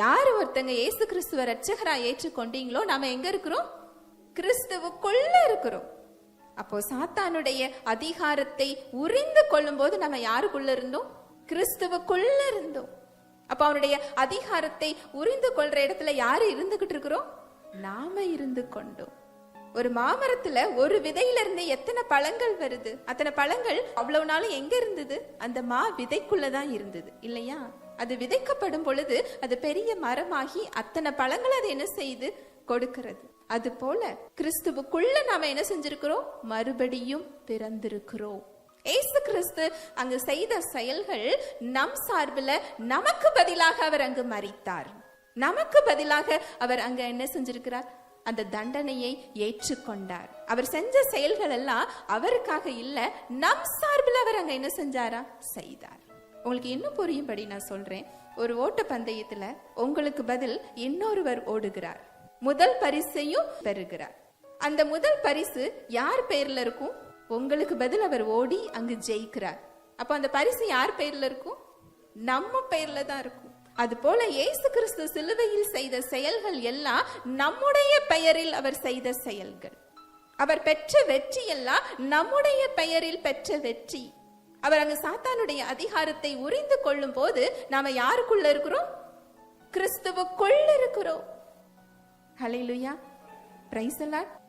யார் ஒருத்தங்க இயேசு கிறிஸ்துவ ரட்சகரா ஏற்றுக்கொண்டீங்களோ நாம எங்க இருக்கிறோம்? கிறிஸ்துவுக்குள்ள இருக்கிறோம். அப்போ சாத்தானுடைய அதிகாரத்தை உரிந்து கொள்ளும் போது நம்ம யாருக்குள்ள இருந்தோம்? கிறிஸ்துவுக்குள்ள இருந்தோம். அப்ப அவனுடைய அதிகாரத்தை உரிந்து கொள்ற இடத்துல யாரு இருந்துகிட்டு இருக்கிறோம்? நாம இருந்து கொண்டோம். ஒரு மாமரத்துல ஒரு விதையில இருந்து எத்தனை பழங்கள் வருது? அத்தனை பழங்கள் அவ்வளவு நாளும் எங்க இருந்தது? அந்த மா விதைக்குள்ளதான் இருந்தது. இல்லையா? அது விதைக்கப்படும் பொழுது அது பெரிய மரமாகி அத்தனை பழங்கள் அது என்ன செய்து? கொடுக்கிறது. அது போல கிறிஸ்துவுக்குள்ள நாம என்ன செஞ்சிருக்கிறோம்? மறுபடியும் பிறந்திருக்கிறோம். ஏசு கிறிஸ்து அங்கு செய்த செயல்கள் நம் சார்பில் நமக்கு பதிலாக அவர் அங்கு மறித்தார் நமக்கு பதிலாக அவர் அங்க என்ன செஞ்சிருக்கிறார்? அந்த தண்டனையை ஏற்றுக்கொண்டார். அவர் செஞ்ச செயல்கள் எல்லாம் அவருக்காக இல்ல நம் சார்பில் அவர் அங்க என்ன செஞ்சாரா? செய்தார். உங்களுக்கு இன்னும் புரியும்படி நான் சொல்றேன். ஒரு ஓட்ட பந்தயத்துல உங்களுக்கு பதில் இன்னொருவர் ஓடுகிறார். முதல் பரிசையும் பெறுகிறார். அந்த முதல் பரிசு யார் பெயரில் இருக்கும்? உங்களுக்கு பதில் அவர் ஓடி அங்கு ஜெயிக்கிறார். அப்ப அந்த பரிசு யார் பெயரில் இருக்கும்? நம்ம பெயரில் தான் இருக்கும். அது போல இயேசு கிறிஸ்து சிலுவையில் செய்த செயல்கள் எல்லாம் நம்முடைய பெயரில் அவர் செய்த செயல்கள். அவர் பெற்ற வெற்றி எல்லாம் நம்முடைய பெயரில் பெற்ற வெற்றி. அவர் அங்க சாத்தானுடைய அதிகாரத்தை உறிந்து கொள்ளும் போது நாம யாருக்குள்ள இருக்கிறோம்? கிறிஸ்துவுக்குள்ள இருக்கிறோம். ஹalleluya பிரைஸ்